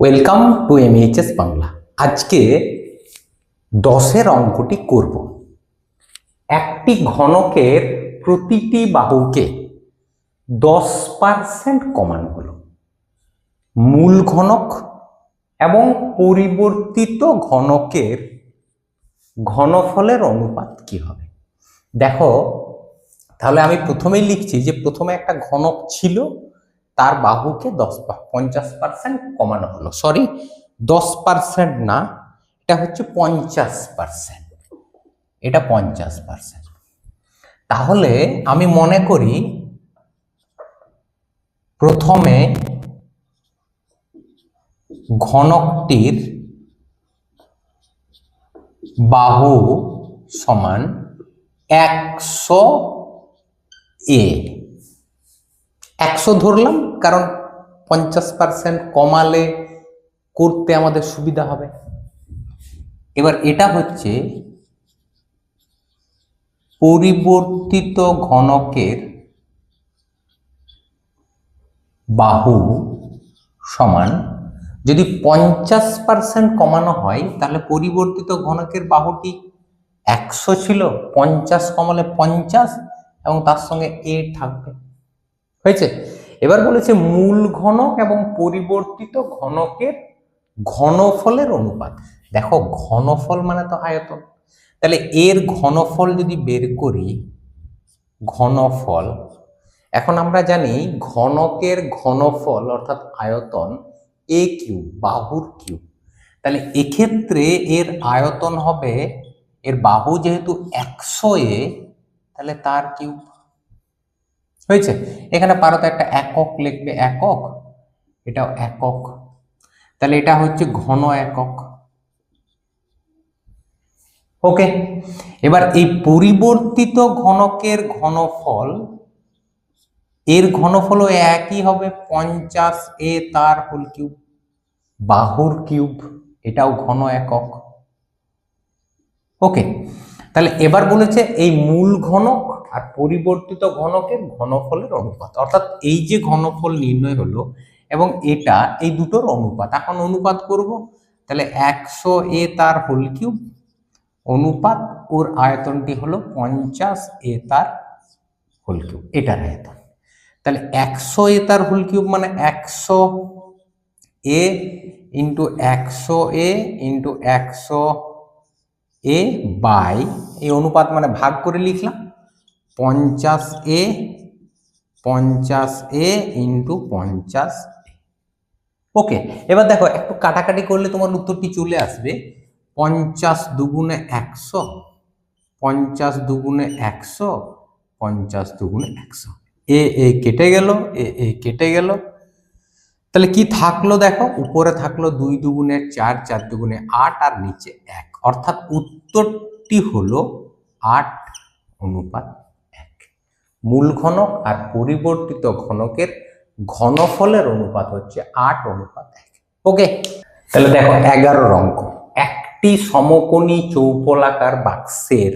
Welcome to এমএইচএস Bangla আজকে দশের অঙ্কটি করব। একটি ঘনকের প্রতিটি বাহুকে দশ পার্সেন্ট কমানো হলো। মূল ঘনক এবং পরিবর্তিত ঘনকের ঘনফলের অনুপাত কি হবে? দেখো, তাহলে আমি প্রথমেই লিখছি যে প্রথমে একটা ঘনক ছিল তার বাহুকে দশ পঞ্চাশ পার্সেন্ট কমানো হলো। সরি দশ পার্সেন্ট না, এটা হচ্ছে পঞ্চাশ পার্সেন্ট এটা পঞ্চাশ পার্সেন্ট তাহলে আমি মনে করি, প্রথমে ঘনকটির বাহু সমান একশো এ। একশো ধরলাম, কারণ পঞ্চাশ পার্সেন্ট কমালে করতে আমাদের সুবিধা হবে। এবার এটা হচ্ছে পরিবর্তিত ঘনকের বাহু সমান, যদি পঞ্চাশ পার্সেন্ট কমানো হয়, তাহলে পরিবর্তিত ঘনকের বাহুটি একশো ছিল, পঞ্চাশ কমালে পঞ্চাশ, এবং তার সঙ্গে এ থাকবে। হয়েছে? এবার বলেছে মূল ঘনক এবং পরিবর্তিত ঘনকের ঘনফলের অনুপাত। দেখো, ঘনফল মানে তো আয়তন। তাহলে এর ঘনফল যদি বের করি, ঘনফল, এখন আমরা জানি ঘনকের ঘনফল অর্থাৎ আয়তন এ কিউ বাহুর কিউ তাহলে এক্ষেত্রে এর আয়তন হবে, এর বাহু যেহেতু একশো এ তাহলে তার কিউব হয়েছে? এখানে পারো তো একটা একক লিখবে, একক? এটাও একক। তাহলে এটা হচ্ছে ঘন একক। ওকে, এবার এই পরিবর্তিত ঘনকের ঘনফল, এর ঘনফলও একই হবে, পঞ্চাশ এ তার হোল কিউব, বাহুর কিউব, এটাও ঘন একক। ওকে, তাহলে এবার বলেছে এই মূল ঘনক আর পরিবর্তিত ঘনকের ঘনফলের অনুপাত। অর্থাৎ এই যে ঘনফল নির্ণয় হলো এবং এটা এই দুটোর অনুপাত। এখন অনুপাত করব, তাহলে একশো এ তার হোল কিউব, অনুপাত ওর আয়তনটি হলো পঞ্চাশ এ তার হোল কিউব, এটার আয়তন। তাহলে একশো এ তার হোল কিউব মানে একশো এ ইন্টু একশো এ ইন্টু একশো এ বাই, এই অনুপাত মানে ভাগ করে লিখলাম। পঞ্চাশ এ পঞ্চাশ এ ইন্টু পঞ্চাশ ওকে, এবার দেখো, একটু কাটাকাটি করলে তোমার উত্তরটি চলে আসবে। পঞ্চাশ দুগুণে একশো, পঞ্চাশ দুগুণে একশো, পঞ্চাশ দুগুণে একশো। এ এ কেটে গেল, এ এ কেটে গেল। তাহলে কি থাকল দেখো? উপরে থাকল দুই দুগুণে চার চার দুগুণে আট, আর নিচে এক। অর্থাৎ উত্তরটি হলো আট অনুপাত মূল ঘনক আর পরিবর্তিত ঘনকের ঘনফলের অনুপাত হচ্ছে আট অনুপাত এক। ওকে তাহলে দেখো এগারোর অঙ্ক একটি সমকোণী চৌপলাকার বাক্সের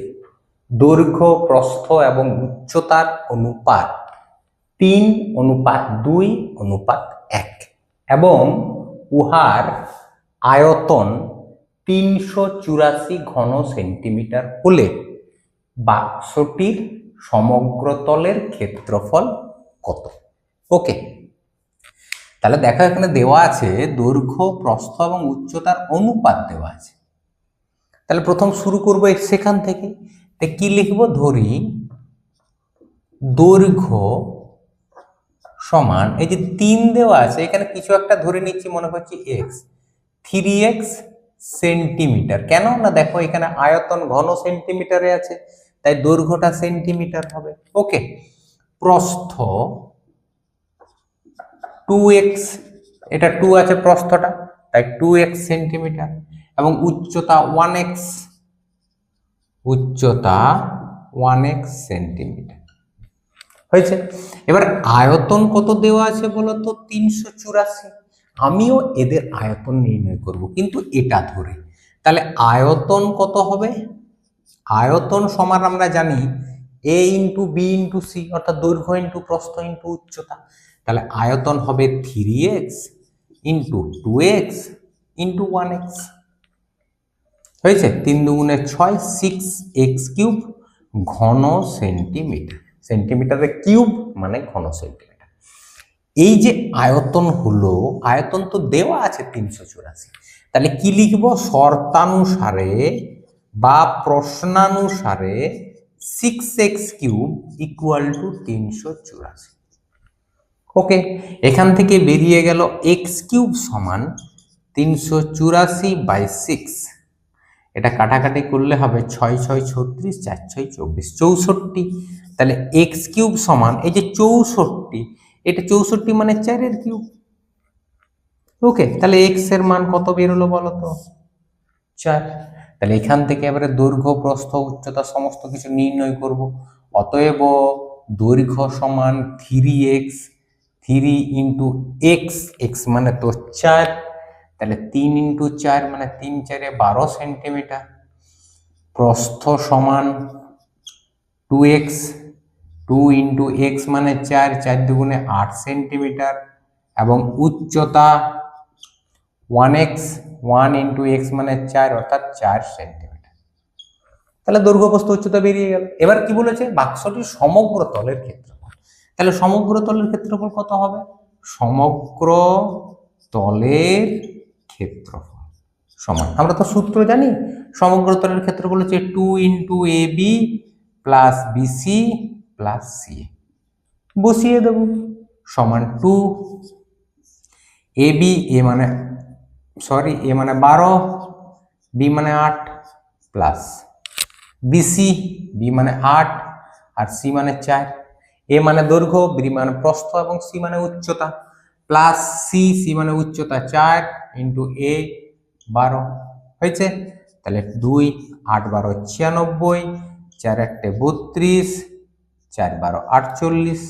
দৈর্ঘ্য, প্রস্থ এবং উচ্চতার অনুপাত তিন অনুপাত দুই অনুপাত এক এবং উহার আয়তন তিনশো চুরাশি ঘন সেন্টিমিটার হলে বাক্সটির সমগ্র তলের ক্ষেত্রফল কত? ওকে তাহলে দেখো এখানে দেওয়া আছে দৈর্ঘ্য, প্রস্থ এবং উচ্চতার অনুপাত দেওয়া আছে। তাহলে প্রথম শুরু করব সেখান থেকে। কি লিখব? ধরি দৈর্ঘ্য সমান, এই যে তিন দেওয়া আছে, এখানে কিছু একটা ধরে নিচ্ছি মনে করছি এক্স থ্রি এক্স সেন্টিমিটার কেন? না দেখো এখানে আয়তন ঘন সেন্টিমিটারে আছে। তাই দৈর্ঘ্যটা সেন্টিমিটার হবে। ওকে, প্রস্থ টু এক্স এটা টু আছে প্রস্থটা, তাই টু এক্স সেন্টিমিটার এবং উচ্চতা ওয়ান এক্স উচ্চতা ওয়ান এক্স সেন্টিমিটার। হয়েছে? এবার আয়তন কত দেওয়া আছে বলো তো তিনশো চুরাশি। আমিও এদের আয়তন নির্ণয় করব, কিন্তু এটা ধরে। তাহলে আয়তন কত হবে? আয়তন সমান আমরা জানি A into B into C অর্থাৎ দৈর্ঘ্য ইন্টু প্রস্থ ইন্টু উচ্চতা। তাহলে আয়তন হবে three x into two x into one x হয়েছে? তিন দুগুণে ছয় সিক্স এক্স কিউব ঘন সেন্টিমিটার সেন্টিমিটারে কিউব মানে ঘন সেন্টিমিটার এই যে আয়তন হলো, আয়তন তো দেওয়া আছে তিনশো চুরাশি। তাহলে কি লিখব? শর্তানুসারে বা প্রশ্নানুসারে six x cube equal to তিনশো চুরাশি। ওকে এখান থেকে বেরিয়ে গেল এক্স কিউব সমান তিনশো চুরাশি বাই সিক্স এটা কাটাকাটি করলে হবে ছয় ছয় ছত্রিশ, চার ছয় চব্বিশ, চৌষট্টি। তাহলে এক্স কিউব সমান, এই যে চৌষট্টি, এটা চৌষট্টি মানে চারের কিউব ওকে তাহলে এক্সের মান কত বেরোলো বলো তো চার। তাহলে এখান থেকে এবারে দৈর্ঘ্য, প্রস্থ, উচ্চতা সমস্ত কিছু নির্ণয় করব। অতএব দৈর্ঘ্য সমান three x three into x x মানে তো চার, তাহলে তিন ইন্টু চার মানে তিন চারে বারো সেন্টিমিটার প্রস্থ সমান two x two into x মানে চার চার দুগুণে আট সেন্টিমিটার এবং উচ্চতা one x one into x মানে চার অর্থাৎ চার সেন্টিমিটার তাহলে দৈর্ঘ্য উচ্চতা বেরিয়ে গেল। এবার কি বলেছে? বাক্সটির সমগ্র তলের ক্ষেত্রফল। তাহলে সমগ্র তলের ক্ষেত্রফল কত হবে? সমগ্র তলের ক্ষেত্রফল। সমান। আমরা তো সূত্র জানি। সমগ্র তলের ক্ষেত্রফল হচ্ছে two into A B plus BC plus C বসিয়ে দেব। সমান টু এ বি এ মানে সরি, এ মানে বারো, বি মানে আট প্লাস বিসি বি মানে আট, আর সি মানে চার। এ মানে দৈর্ঘ্য, বি মানে প্রস্থ এবং সি মানে উচ্চতা প্লাস সি সি মানে উচ্চতা চার ইন্টু এ বারো। হয়েছে? তাহলে দুই, আট বারো ছিয়ানব্বই, চার আটটে বত্রিশ, চার বারো আটচল্লিশ।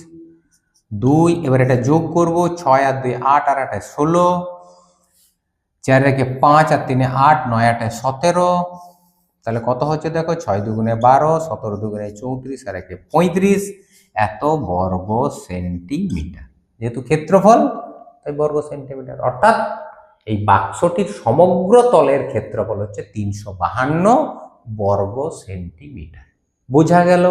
দুই, এবার এটা যোগ করব, ছয় আর দুই আট আর আটে ষোলো চার রেখে পাঁচ আর তিনে আট, নয় আটে সতেরো। তাহলে কত হচ্ছে দেখো? ছয় দুগুণে বারো, সতেরো দুগুণে চৌত্রিশ আর একে পঁয়ত্রিশ। এত বর্গ সেন্টিমিটার। যেহেতু ক্ষেত্রফল, তাই বর্গ সেন্টিমিটার। অর্থাৎ এই বাক্সটির সমগ্র তলের ক্ষেত্রফল হচ্ছে তিনশো বাহান্ন বর্গ সেন্টিমিটার। বোঝা গেল?